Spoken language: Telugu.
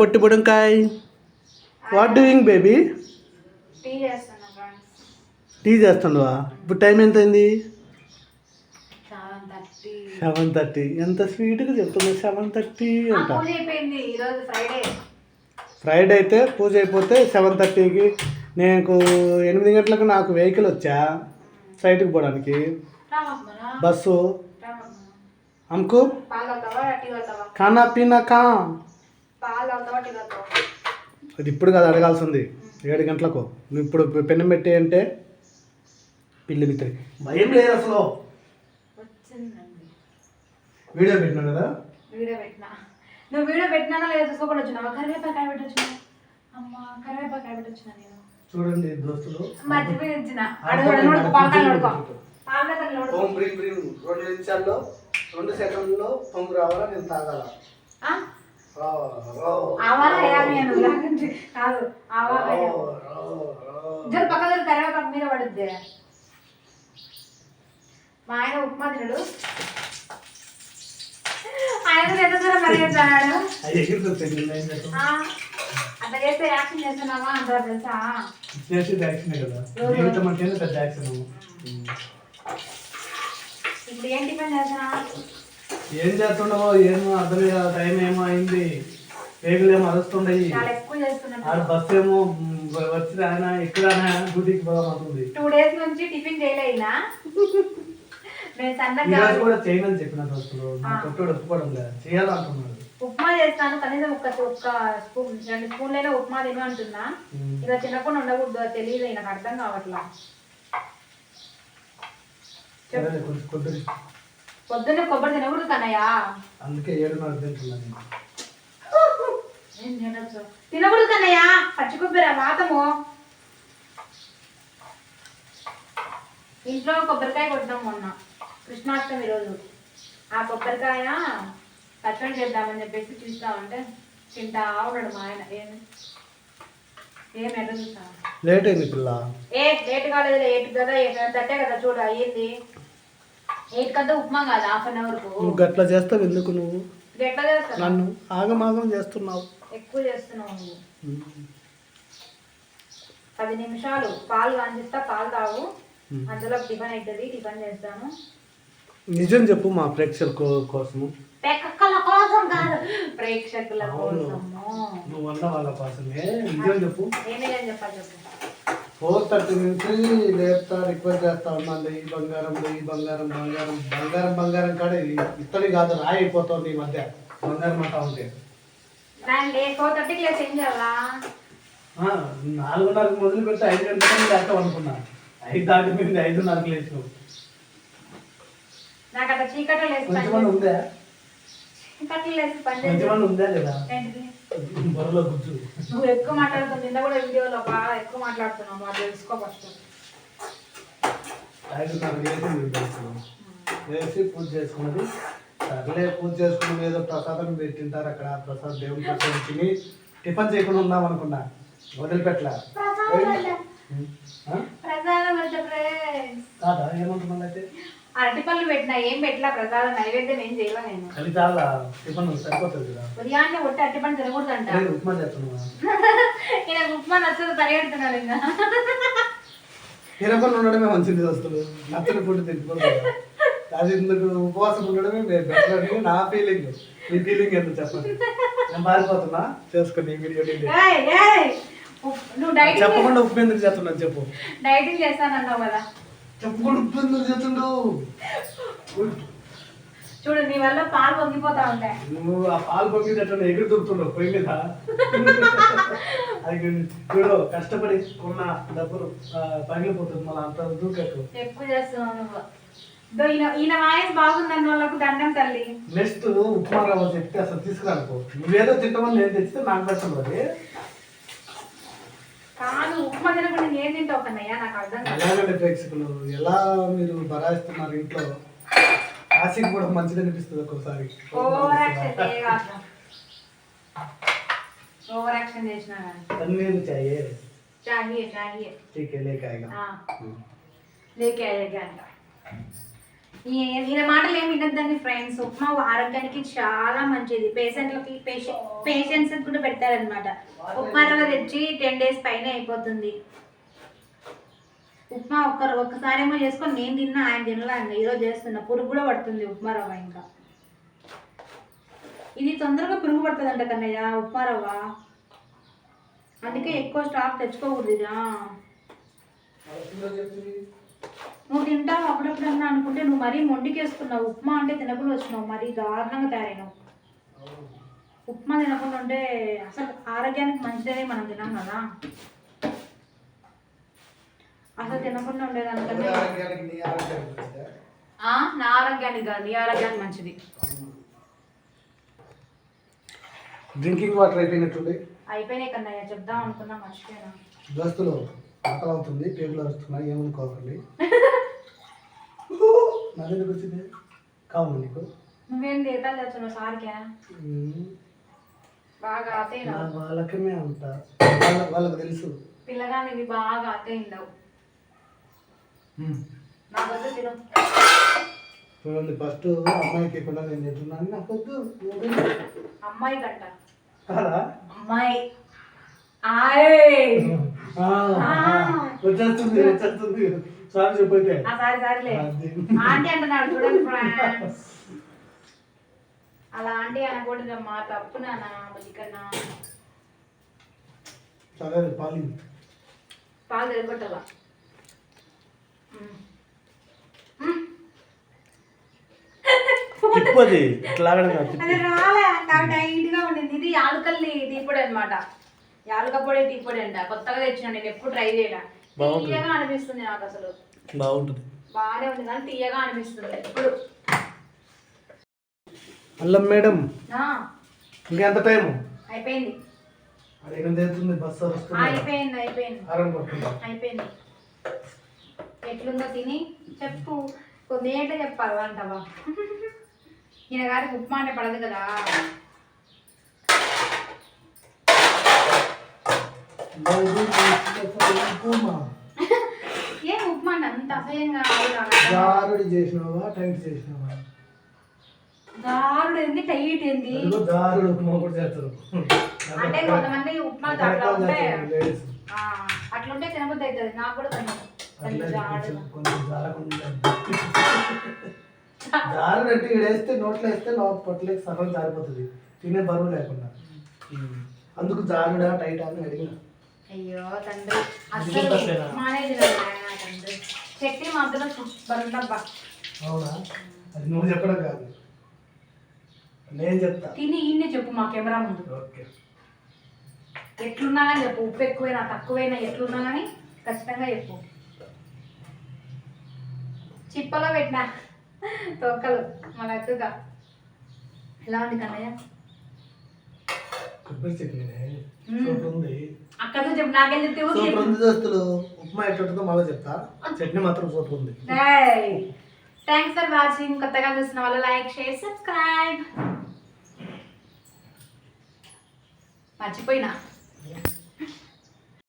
పొట్టి బుడంకాయ్ వాట్ డూయింగ్ బేబీ టీ చేస్తుండవా? ఇప్పుడు టైం ఎంత అయింది సెవెన్ థర్టీ. ఎంత స్వీట్గా చెప్తుంది సెవెన్ థర్టీ అంట. ఫ్రైడే. అయితే పూజ అయిపోతే సెవెన్ థర్టీకి నేను ఎనిమిది గంటలకు నాకు వెహికల్ వచ్చా? సైట్కి పోవడానికి. బస్సు. అమ్కు ఖానా పీనా కా అది ఇప్పుడు కాదు అడగాల్సింది. ఏడు గంటలకు. నువ్వు ఇప్పుడు పెన్ను పెట్టి అంటే పిల్లి మిత్రి. భయం లేదు అసలు. వీడియో పెట్టినా కదా? వీడియో పెట్టినా. నువ్వు వీడియో పెట్టినా లేదా చూసుకోకుండా వచ్చినావా? కరివేపాకాయ పెట్టొచ్చిన? అమ్మ నేను? చూడండి దోస్తులు. మర్చిపోయి వచ్చిన అడుగు అడుగు పాలకాయలు అడుకో పాలకాయలు అడుకో ఓం బ్రీం బ్రీం. రెండు నిమిషాల్లో రెండు సెకండ్లో పొంగు రావాలా? నేను తాగాల? ఆ? రా, రా, ఆవాల వేయాలి నేను లేకుంటే కాదు. జర పక్క దగ్గర కరివేపాకు మీద పడుద్ది. మా ఆయన ఉప్మా తినడు. ఆయన ఎంత దూరం పరిగెత్తాడు? అట్లా చేస్తే యాక్షన్ చేస్తున్నావా అంటారు తెలుసా? చేసేది యాక్షన్ కదా? జీవితం అంటేనే పెద్ద యాక్షన్. ఇప్పుడు ఏం టిఫిన్ చేస్తున్నా ఏం చేస్తుండవో ఏమో అర్థం టైం ఏమో అయింది. పేగులు ఏమో అరుస్తుండయి చేస్తున్నట్టు ఆడ బస్సు ఏమో మ్, వచ్చి ఆయన ఇక్కడ డ్యూటీకి పోదామంటుంది టూ డేస్ నుంచి టిఫిన్ చేయలేనా? కూడా చెప్పిన కొట్టుడు ఒప్పుకోవడం లేదు. చేయాలంటున్నాడు. ఉప్మా చేస్తాను కనీసం ఒక్క ఒక్క స్పూన్ రెండు స్పూన్లైనా ఉప్మా తిను అంటున్నా. ఇలా చిన్నప్పుడు ఉండకూడదు తెలియదు నాకు అర్థం కావట్లా. పొద్దున్నే కొబ్బరి తినకూడదు కన్నయ్య అందుకే ఏడున్నర తింటున్నాను? తినకూడదు కన్నయ్య పచ్చి కొబ్బరి వాతము. ఇంట్లో కొబ్బరికాయ కొట్టాం మొన్న. కృష్ణాష్టమి రోజు. ఆ కొబ్బరికాయ పచ్చడి చేద్దామని చెప్పేసి చూస్తామంటే తింటా ఉన్నాడు మా ఆయన. ఏం ఏం ఎట్లా చూస్తా లేట్ అయింది పిల్ల. ఏ లేట్ కాలేదు ఎయిట్ కదా థర్టీ కదా చూడు అయ్యింది. ఎయిట్ ఉప్మా కాదు హాఫ్ అన్ నువ్వు గట్లా చేస్తావు ఎందుకు నువ్వు? నన్ను ఆగమాగం చేస్తున్నావు. ఎక్కువ చేస్తున్నావు నువ్వు. పది నిమిషాలు పాలు కాంచిస్తా పాలు తాగు. అందులో టిఫిన్ అవుతుంది టిఫిన్ చేస్తాను. నిజం చెప్పు మా ప్రేక్షకుల కోసము. పెక్కల కోసం కాదు ప్రేక్షకుల. కోసము. నువ్వు వాళ్ళ కోసమే. నిజం చెప్పు. ఏమేం చెప్పాలి చెప్పు? ఫోర్ థర్టీ నుంచి లేపుతా రిక్వెస్ట్ చేస్తా ఉన్నాను ఈ బంగారం ఈ బంగారం బంగారం బంగారం బంగారం కాడ ఇత్తడి కాదు రాయి అయిపోతుంది ఈ మధ్య. బంగారం అంటా ఉంటే. నాలుగున్నరకు మొదలు పెట్టి ఐదు గంటలకు లేస్తాం అనుకున్నా. ఐదు దాటిపోయింది ఐదున్నరకు లేచినావు నాకు అట్లా చీకట్లో ఉందా? నువ్వు ఎక్కువ మాట్లాడుతుంది నిన్న కూడా వీడియోలో బాగా ఎక్కువ మాట్లాడుతున్నావు అది తెలుసుకో ఫస్ట్. వేసి పూజ చేసుకున్నది. సర్లే పూజ చేసుకున్నది ఏదో ప్రసాదం పెట్టింటారు అక్కడ. ప్రసాదం దేవుని ప్రసాదం తిని టిఫిన్ చేయకుండా ఉందాం అనుకున్నా. వదిలిపెట్టలే. కాదా? ఏమంటున్నాను అయితే? అరటిపళ్ళు పెట్టినా ఏం పెట్టలా ప్రసాదం నైవేద్యం ఏం చేయలే నేను. టిఫిన్ సరిపోతుంది కదా. ఉదయాన్నే కొట్టి అరటిపండు తినకూడదంట. నేను ఉప్మా చేస్తున్నా ఈయన ఉప్మా నచ్చదు పరిగెడుతున్నాడు ఇంకా. తినకుండా ఉండడమే మంచిది వస్తువులు నచ్చని ఫుడ్ తినకూడదు. అది ఇందుకు ఉపవాసం ఉండడమే బెటర్ అని నా ఫీలింగ్ నీ ఫీలింగ్ ఎంత చెప్పండి. నేను పారిపోతున్నా చేసుకో నీ వీడియో చెప్పకుండా ఉప్పు ఎందుకు చేస్తున్నా చెప్పు. డైటింగ్ చేస్తానన్నావు కదా. ఎందుకు చేస్తుండు? చూడు నీ వల్ల పాలు పొంగిపోతా ఉంటాయి. నువ్వు ఆ పాలు పంపించేటట్టు ఎగురు దొరుకుతుండవు పొయ్యి మీద. అది చూడు కష్టపడి కొన్న డబ్బులు పగిలిపోతుంది మళ్ళీ అంత దూకట్టు. ఎక్కువ చేస్తున్నావు నువ్వు. ఈయన వాయిస్ బాగుందన్న వాళ్ళకు దండం తల్లి. నెక్స్ట్ ఉప్మా రవ్వ చెప్తే అసలు తీసుకురానుకో నువ్వేదో తింటామని నేను తెచ్చితే నాకు కష్టం అది కాదు ఉప్మా తినకుండా నేను ఏం తింటావు కన్నయ్య నాకు అర్థం కాదు ఎలాగంటే ప్రేక్షకులు ఎలా మీరు బరాయిస్తున్నారు ఇంట్లో ఆశకి కూడా మంచిది అనిపిస్తుంది ఒక్కోసారి ఓవర్ యాక్షన్ చేయగాక ఓవర్ యాక్షన్ చేసినా కానీ పన్నీరు చాయే చాహియే చాహియే ठीक है लेके आएगा हाँ लेके आएगा अंटा ఈ- ఈయన మాటలు ఏమి వినొద్దండి ఫ్రెండ్స్ ఉప్మా ఆరోగ్యానికి చాలా మంచిది. పేషెంట్లకి పేషెంట్స్ కూడా పెడతారనమాట ఉప్మా రవ్వ తెచ్చి టెన్ డేస్ పైన అయిపోతుంది. ఉప్మా ఒక్క ఒక్కసారి ఏమో చేసుకొని నేను తిన్నా ఆయన తినలా ఇంకా. ఈరోజు చేస్తున్నా పురుగు కూడా పడుతుంది ఉప్మా రవ్వ ఇంకా. ఇది తొందరగా పురుగు పడుతుందంట కన్నయ్య ఉప్మా రవ్వ. అందుకే ఎక్కువ స్టాక్ తెచ్చుకోకూడదు ఇదా నువ్వు తింటావు అప్పుడప్పుడు అన్నా అనుకుంటే నువ్వు మరీ మొండికేసుకున్నావు. ఉప్మా అంటే తినకుండా వచ్చినావు. మరీ దారుణంగా తయారైనావు. ఉప్మా తినకుండా ఉంటే అసలు ఆరోగ్యానికి మంచిదే మనం తినాం కదా. అసలు తినకుండా ఉండేదానికంటే ఆరోగ్యానికి నీ ఆరోగ్యానికి కాదు నీ ఆరోగ్యానికి మంచిది. డ్రింకింగ్ వాటర్ అయిపోయినట్టుండి? అయిపోయినాయి కన్నయ్య చెప్దాం అనుకున్నా మర్చిపోయినా. దోస్తులు ఆకలి అవుతుంది పేగులు అరుస్తున్నాయి ఏమనుకోకండి నన్నెందుకు వచ్చింది కావు నీకు నువ్వేం దేతాలు చేస్తున్నావు సార్కే? బాగా వాళ్ళకమే అంత. వాళ్ళ వాళ్ళకి తెలుసు. బాగా తిను. చూడండి ఫస్ట్ అమ్మాయికి ఇవ్వకుండా నేను తింటున్నాను నాకు వద్దు అమ్మాయి కంట కాదా? అమ్మాయి. ఆయ్. వచ్చేస్తుంది వచ్చేస్తుంది. సార్ చెప్పైతే. ఆ సారీ సారీలే. ఆంటీ అంటున్నాడు చూడండి ఫ్రెండ్స్. అలా ఆంటీ అనకూడదమ్మా తప్పు నాన్న బలికన్నా. సరే పాలి పాలు తెలిపట్టాలా తిప్పది. అది రాలే నాకు టైట్గా ఉండింది. ఇది యాలకల్లి టీ పొడి అనమాట యాలక పొడి టీ పొడి అంట. కొత్తగా తెచ్చిన నేను ఎప్పుడు ట్రై చేయలే. బాగుంటుంది. తీయగా అనిపిస్తుంది నాకు అసలు. బాగుంటుంది. బాగానే ఉంది కానీ తీయగా అనిపిస్తుంది ఇప్పుడు అల్లం మేడం. ఆ, ఇంకెంత టైం అయిపోయింది. అది ఎనిమిది అవుతుంది బస్సు ఆ, వస్తుంది అయిపోయింది అయిపోయింది. ఆరం పడుతుంది అయిపోయింది. ఎట్లుందో తిని చెప్పు. కొద్ది ఏంటో చెప్పాలి అంటావా ఈయన గారికి ఉప్మా అంటే పడదు కదా. ఏం ఉప్మా అంటే అంత అసహ్యంగా జారుడి చేసినావా? టైట్ చేసినావా? దారుడు ఏంది? టైట్ ఏంది? అదిగో జారుడు ఉప్మా కూడా చేస్తారు. అంటే కొంతమంది ఉప్మా అట్లా ఉంటే ఆ, అట్లుంటే తినబుద్ధి అవుతుంది. నాకు కూడా జారుడు అంటే ఇక్కడ వేస్తే నోట్లో వేస్తే లోపల పొట్టలేక సగం జారిపోతుంది. తినే బరువు లేకుండా. అందుకు జారుడా టైట్ అని అడిగిన. అయ్యో తండ్రి అసలు నాయనా తండ్రి చట్నీ మాత్రం సూపర్ అవునా? అది నువ్వు చెప్పడం కాదు నేను చెప్తా తిని ఈయన్నే చెప్పు మా కెమెరా ముందు ఓకే ఎట్లున్నా కానీ చెప్పు ఉప్పు ఎక్కువైనా తక్కువైనా ఎట్లున్నా కానీ ఖచ్చితంగా చెప్పు చిప్పలో పెట్టినా తొక్కలు మన ఎక్కువగా ఎలా ఉంది కన్నయ్య కొబ్బరి చట్నీ ఉంది అక్కడ చెప్పు నాకేం చెప్తే ఊరికే సూపర్ ఉంది దోస్తులు ఉప్మా ఎట్లుంటుందో మళ్ళీ చెప్తా. చట్నీ మాత్రం సూపర్ ఉంది. థ్యాంక్స్ ఫర్ వాచింగ్ కొత్తగా చూసిన వాళ్ళు లైక్ షేర్ సబ్స్క్రైబ్ మర్చిపోయినా.